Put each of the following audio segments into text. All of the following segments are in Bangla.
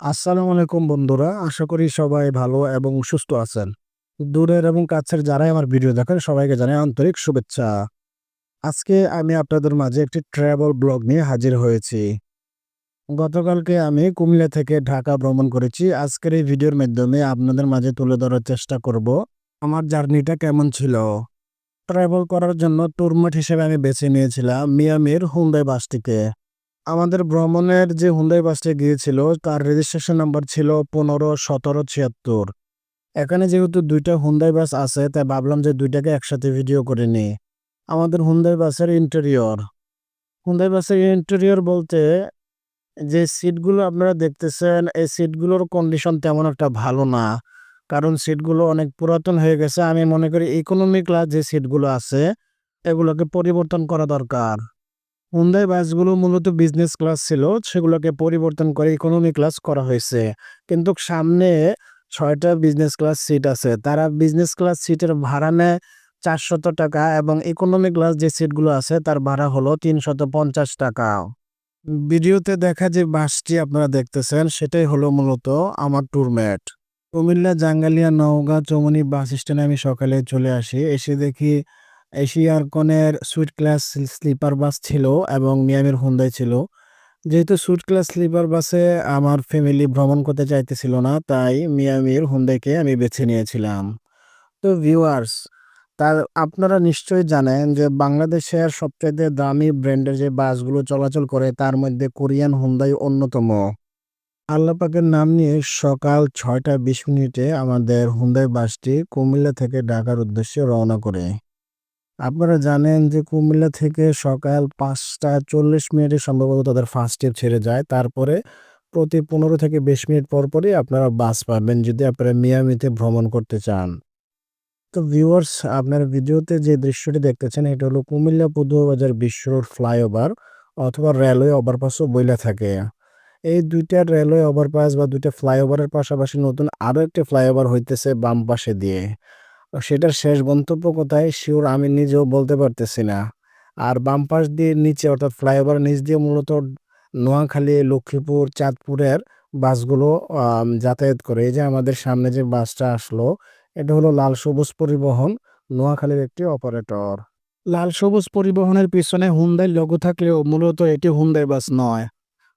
আসসালামু আলাইকুম বন্ধুরা। আশা করি সবাই ভালো এবং সুস্থ আছেন। দূরের এবং কাছের যারাই আমার ভিডিও দেখেন, সবাইকে জানাই আন্তরিক শুভেচ্ছা। আজকে আমি আপনাদের মাঝে একটি ট্রাভেল ব্লগ নিয়ে হাজির হয়েছি। গতকালকে আমি কুমিল্লা থেকে ঢাকা ভ্রমণ করেছি। আজকের এই ভিডিওর মাধ্যমে আপনাদের মাঝে তুলে ধরার চেষ্টা করব, আমার জার্নিটা কেমন ছিল। ট্রাভেল করার জন্য ট্যুরমেট হিসেবে আমি বেছে নিয়েছিলাম মিয়ামির হুন্দাই বাসটিকে। আমাদের ভ্রমণের যে হুন্দাই বাসটি গিয়েছিল, তার রেজিস্ট্রেশন নাম্বার ছিল পনেরো সতেরো ছিয়াত্তর। এখানে যেহেতু দুইটা হুন্দাই বাস আছে, তাই ভাবলাম যে দুইটাকে একসাথে ভিডিও করে নিই। আমাদের হুন্দাই বাসের ইন্টেরিয়র হুন্দাই বাসের ইন্টেরিয়র বলতে যে সিটগুলো আপনারা দেখতেছেন, এই সিটগুলোর কন্ডিশন তেমন একটা ভালো না। কারণ সিটগুলো অনেক পুরাতন হয়ে গেছে। আমি মনে করি ইকোনমি ক্লাস যে সিটগুলো আছে, এগুলোকে পরিবর্তন করা দরকার। হুন্দাই বাসগুলো মূলত বিজনেস ক্লাস ছিল, সেগুলোকে পরিবর্তন করে ইকোনমি ক্লাস করা হয়েছে। কিন্তু সামনে ছয়টা বিজনেস ক্লাস সিট আছে। তারা বিজনেস ক্লাস সিটের ভাড়া নেয় চারশত টাকা এবং ইকোনমি ক্লাস যে সিটগুলো আছে তার ভাড়া হলো তিনশত পঞ্চাশ টাকা। ভিডিওতে দেখা যে বাসটি আপনারা দেখতেছেন, সেটাই হলো মূলত আমার tour mate Comilla, Jangalia, Naogaon, Choumoni bus স্ট্যান্ডে আমি সকালে চলে আসি। এসে দেখি এশিয়ার কনের সুইট ক্লাস স্লিপার বাস ছিল এবং মিয়ামির হুন্দাই ছিল। যেহেতু সুইট ক্লাস স্লিপার বাসে আমার ফ্যামিলি ভ্রমণ করতে চাইতেছিল না, তাই মিয়ামির হুন্দাইকে আমি বেছে নিয়েছিলাম। তো ভিউয়ার্স তার আপনারা নিশ্চয়ই জানেন যে বাংলাদেশের সবচাইতে দামি ব্র্যান্ডের যে বাসগুলো চলাচল করে, তার মধ্যে কোরিয়ান হুন্দাই অন্যতম। আল্লাপাকের নাম নিয়ে সকাল ছয়টা বিশ মিনিটে আমাদের হুন্দাই বাসটি কুমিল্লা থেকে ঢাকার উদ্দেশ্যে রওনা করে। আপনারা জানেন যে কুমিল্লা থেকে সকাল পাঁচটা চল্লিশ মিনিটে সম্ভবত তাদের ফার্স্ট ট্রিপ ছেড়ে যায়। তারপরে প্রতি পনেরো থেকে বিশ মিনিট পর পরই আপনারা বাস পাবেন যদি আপনারা মিয়ামিতে ভ্রমণ করতে চান। তো ভিউয়ার্স আপনার ভিডিওতে যে দৃশ্যটি দেখতেছেন, এটা হলো কুমিল্লা পদুয়াবাজার বিশ্ব রোড ফ্লাইওভার অথবা রেলওয়ে ওভারপাসও বইলা থাকে। এই দুইটা রেলওয়ে ওভারপাস বা দুইটা ফ্লাইওভারের পাশাপাশি নতুন আরও একটি ফ্লাইওভার হইতেছে বাম পাশে দিয়ে। সেটার শেষ গন্তব্য কোথায়? শিওর আমি নিজেও বলতে পারতেছি না। আর বাম পাশ দিয়ে নিচে, অর্থাৎ ফ্লাইওভার নিচ দিয়ে মূলত নোয়াখালী, লক্ষ্মীপুর, চাঁদপুরের বাসগুলো যাতায়াত করে। এই যে আমাদের সামনে যে বাসটা আসলো, এটা হলো লাল সবুজ পরিবহন, নোয়াখালীর একটি অপারেটর লাল সবুজ পরিবহনের পিছনে হুন্দাই লঘু থাকলেও মূলত এটি হুন্দাই বাস নয়।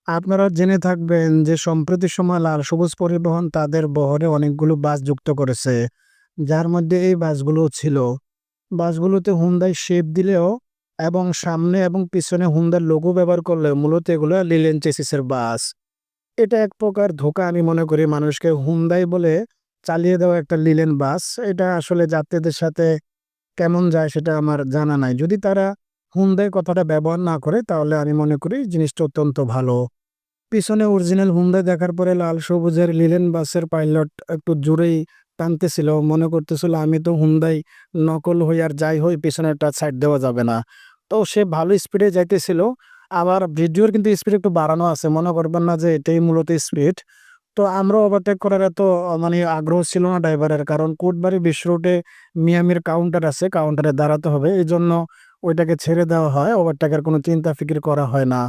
আপনারা জেনে থাকবেন যে সম্প্রতি সময় লাল সবুজ পরিবহন তাদের বহরে অনেকগুলো বাস যুক্ত করেছে। যার মধ্যে এই বাসগুলো ছিল। বাসগুলোতে হুন্দাই শেপ দিলেও এবং সামনে এবং পিছনে হুন্দার লোগো ব্যবহার করলে মূলত এগুলো লিলেন চেসিসের বাস। এটা এক প্রকার ধোকা আমি মনে করি মানুষকে হুন্দাই বলে চালিয়ে দেওয়া একটা লিলেন বাস। এটা আসলে যাত্রীদের সাথে কেমন যায় সেটা আমার জানা নাই। যদি তারা হুন্দাই কথাটা ব্যবহার না করে তাহলে আমি মনে করি জিনিসটা অত্যন্ত ভালো। পিছনে অরিজিনাল হুন্দাই দেখার পরে লাল সবুজের লিলেন বাসের পাইলট একটু জোরেই টানতেছিল, মনে করতেছিল আমি তো হুন্দাই নকল হই আর যাই হই পেছনেরটা সাইড দেওয়া যাবে না। তো সে ভালো স্পিডে যাইতেছিল, আবার ভিডিওর কিন্তু স্পিড একটু বাড়ানো আছে, মনে করবেন না যে এটাই মূলত স্পিড তো আমরা ওভারটেক করার এত মানে আগ্রহ ছিল না ড্রাইভারের, কারণ কোটবাড়ি বিশ্ব রোডে মিয়ামির কাউন্টার আছে কাউন্টারে দাঁড়াতে হবে এই জন্য ওইটাকে ছেড়ে দেওয়া হয় ওভারটেকের কোনো চিন্তা ফিকির করা হয় না।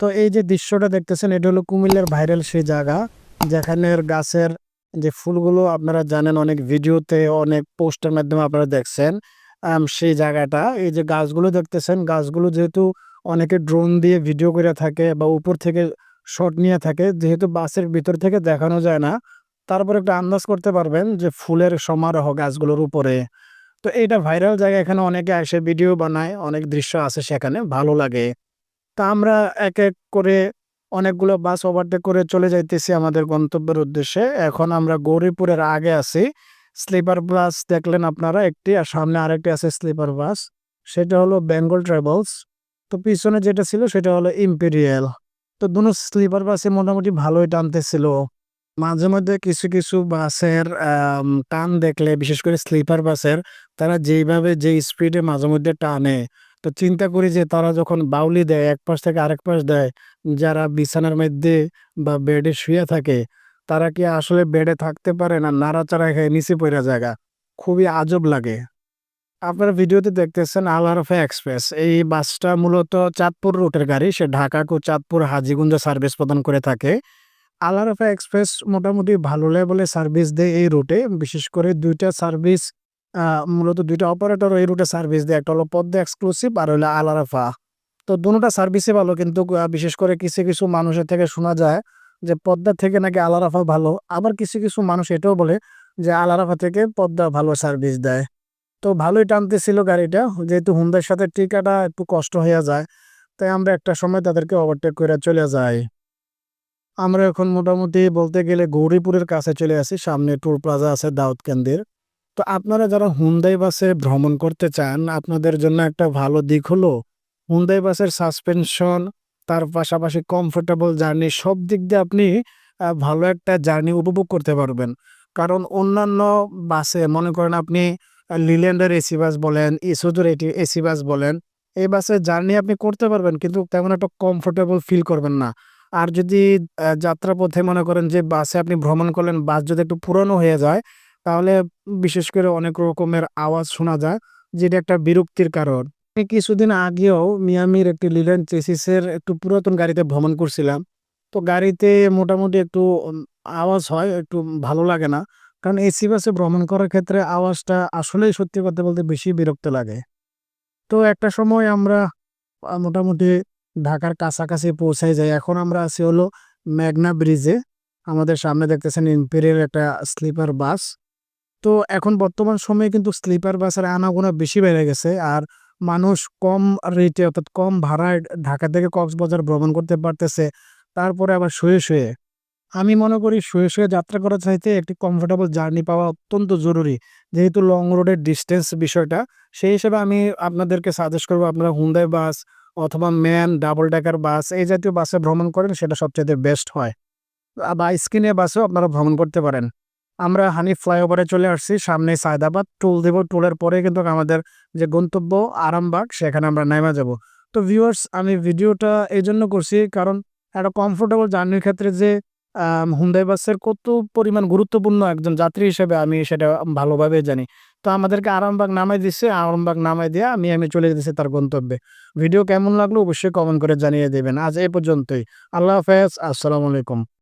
তো এই যে দৃশ্যটা দেখতেছেন, এটা হলো কুমিল্লার ভাইরাল সেই জায়গা, যেখানের গাছের যে ফুলগুলো আপনারা জানেন, অনেক ভিডিওতে, অনেক পোস্টের মাধ্যমে আপনারা দেখছেন সেই জায়গাটা। এই যে গাছগুলো দেখতেছেন, গাছগুলো যেহেতু অনেকে ড্রোন দিয়ে ভিডিও করে থাকে বা উপর থেকে শট নিয়ে থাকে, যেহেতু বাসের ভিতর থেকে দেখানো যায় না, তারপর একটা আন্দাজ করতে পারবেন যে ফুলের সমারোহ গাছগুলোর উপরে। তো এইটা ভাইরাল জায়গা এখানে অনেকে এসে ভিডিও বানায়, অনেক দৃশ্য আছে সেখানে, ভালো লাগে। তা আমরা এক এক করে অনেকগুলো বাস ওভারটেক করে চলে যাইতেছি আমাদের গন্তব্যের উদ্দেশ্যে। এখন আমরা গৌরীপুরের আগে আছি। স্লিপার বাস দেখলেন আপনারা একটি, আর সামনে আরেকটি আছে স্লিপার বাস সেটা হলো বেঙ্গল ট্রাভেলস। তো পিছনে যেটা ছিল সেটা হলো ইম্পেরিয়াল। তো দুনো স্লিপার বাসে মোটামুটি ভালোই টানতেছিল। মাঝে মধ্যে কিছু কিছু বাসের টান দেখলে, বিশেষ করে স্লিপার বাসের তারা যেইভাবে যে স্পিডে মাঝে মধ্যে টানে তো চিন্তা করি যে তারা যখন বাউলি দেয়, এক পাশ থেকে আরেক পাশ দেয়, যারা বিছানার মধ্যে বা বেডে শুয়ে থাকে, তারা কি আসলে বেডে থাকতে পারে না? নাড়াচাড়া খেয়ে নিচে পড়ে জায়গা। খুবই আজব লাগে। আপনারা ভিডিওতে দেখতেছেন আলারফা এক্সপ্রেস। এই বাসটা মূলত চাঁদপুর রুটের গাড়ি। সে ঢাকা টু চাঁদপুর হাজিগুঞ্জ সার্ভিস প্রদান করে থাকে। আলারাফা এক্সপ্রেস মোটামুটি ভালো লেভেলে সার্ভিস দেয় এই রুটে। বিশেষ করে দুইটা সার্ভিস মূলত দুইটা অপারেটর এই রুটে সার্ভিস দেয়। একটা হলো পদ্মা এক্সক্লুসিভ আর হলো আলারাফা তো দুটোটা সার্ভিসে ভালো কিন্তু বিশেষ করে কিছু কিছু মানুষের থেকে শোনা যায় যে পদ্মা থেকে নাকি আলারাফা ভালো। আবার কিছু কিছু মানুষ এটাও বলে যে আলারাফা থেকে পদ্মা ভালো সার্ভিস দেয়। তো ভালোই টানতেছিল গাড়িটা, যেহেতু হুন্দার সাথে টিকাটা একটু কষ্ট হয়ে যায়, তাই আমরা একটা সময় তাদেরকে ওভারটেক করে চলে যাই। আমরা এখন মোটামুটি বলতে গেলে গৌরীপুরের কাছে চলে আসি, সামনে টুল প্লাজা আছে দাউদ কেন্দ্রের তো আপনারা যারা হুন্দাই বাসে ভ্রমণ করতে চান, আপনাদের জন্য একটা ভালো দিক হলো হুন্দাই বাসের সাসপেনশন তার পাশাপাশি কমফোর্টেবল জার্নি সব দিক দিয়ে আপনি ভালো একটা জার্নি উপভোগ করতে পারবেন। কারণ অন্যান্য বাসে, মনে করেন আপনি লিল্যান্ডের এসি বাস বলেন ইসুজুর এসি বাস বলেন, এই বাসে জার্নি আপনি করতে পারবেন, কিন্তু তেমন একটা কমফোর্টেবল ফিল করবেন না। আর যদি যাত্রাপথে মনে করেন যে বাসে আপনি ভ্রমণ করলেন, বাস যদি একটু পুরনো হয়ে যায় তাহলে বিশেষ করে অনেক রকমের আওয়াজ শোনা যায়, যেটা একটা বিরক্তির কারণ। কিছুদিন আগেও মিয়ামির একটি লিলেন চেসিসের একটু পুরাতন গাড়িতে ভ্রমণ করছিলাম। তো গাড়িতে মোটামুটি একটু আওয়াজ হয়, একটু ভালো লাগে না। কারণ এসি বাসে ভ্রমণ করার ক্ষেত্রে আওয়াজটা আসলেই সত্যি কথা বলতে বেশি বিরক্ত লাগে। তো একটা সময় আমরা মোটামুটি ঢাকার কাছাকাছি পৌঁছাই যাই। এখন আমরা আছি হলো মেঘনা ব্রিজে। আমাদের সামনে দেখতেছেন ইম্পেরিয়াল একটা স্লিপার বাস। তো এখন বর্তমান সময়ে কিন্তু স্লিপার বাসের আনাগোনা বেশি বেড়ে গেছে। আর মানুষ কম রেটে অর্থাৎ কম ভাড়ায় ঢাকা থেকে কক্সবাজার ভ্রমণ করতে পারতেছে, তারপরে আবার শুয়ে শুয়ে। আমি মনে করি শুয়ে শুয়ে যাত্রা করার চাইতে একটি কমফোর্টেবল জার্নি পাওয়া অত্যন্ত জরুরি। যেহেতু লং রোডের ডিস্টেন্স বিষয়টা, সেই হিসেবে আমি আপনাদেরকে সাজেস্ট করব আপনারা হুন্দাই বাস অথবা ম্যান ডাবল ডেকার বাস এই জাতীয় বাসে ভ্রমণ করেন, সেটা সবচেয়ে বেস্ট হয়। বা স্কিনে বাসেও আপনারা ভ্রমণ করতে পারেন। আমরা হানি ফ্লাইওভারে চলে আসছি সামনে সায়দাবাদ। টোল দেব, টোলের পরে কিন্তু আমাদের যে গন্তব্য আরামবাগ, সেখানে আমরা নেমে যাব। তো ভিউয়ার্স আমি ভিডিওটা এই জন্য করছি কারণ একটা কমফোর্টেবল জার্নির ক্ষেত্রে যে হুন্দাই বাসের কত পরিমাণ গুরুত্বপূর্ণ একজন যাত্রী হিসেবে আমি সেটা ভালোভাবে জানি। তো আমাদেরকে আরামবাগ নামাই দিচ্ছে আরামবাগ নামাই দিয়ে আমি আমি চলে যেতেছি তার গন্তব্যে। ভিডিও কেমন লাগল অবশ্যই কমেন্ট করে জানিয়ে দেবেন। আজ এই পর্যন্তই। আল্লাহ হাফেজ, আসসালামু আলাইকুম।